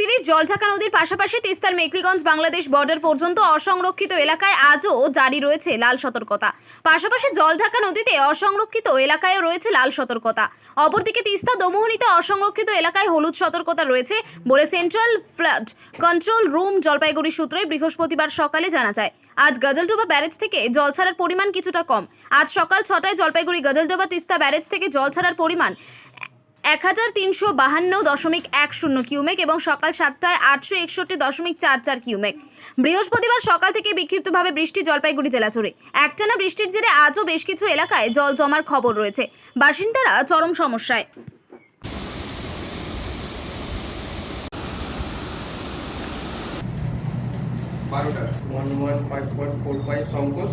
Bridge Jaldhaka নদীর পাশাপাশি তিস্তার মেকলিগঞ্জ বাংলাদেশ বর্ডার পর্যন্ত অসংরক্ষিত এলাকায় আজও জারি রয়েছে লাল সতর্কতা। পাশাপাশি জলঢাকা নদীতে অসংরক্ষিত এলাকায়ও রয়েছে লাল সতর্কতা। অপরদিকে তিস্তা দমোহনীতে অসংরক্ষিত এলাকায় হলুদ সতর্কতা রয়েছে বলে central flood control room Jalpaiguri সূত্রে বৃহস্পতিবার সকালে জানা যায়। আজ গজলডোবা ব্যারেজ থেকে জল ছাড়ার পরিমাণ কিছুটা কম। আজ সকাল ছটায় জলপাইগুড়ি গজলডোবা তিস্তা ব্যারেজ থেকে জল ছাড়ার পরিমাণ এক হাজার তিনশো বাহান্ন দশমিক এক শূন্য কিউমেক এবং সকাল সাতটায় আটশো একষট্টি দশমিক চার চার কিউমেক। বৃহস্পতিবার সকাল থেকে বিক্ষিপ্তভাবে বৃষ্টি জলপাইগুড়ি জেলা জুড়ে একটানা বৃষ্টির জেরে আজও বেশ কিছু এলাকায় জল জমার খবর রয়েছে। বাসিন্দারা চরম সমস্যায়। বারোটা one one five one four five সংকোচ।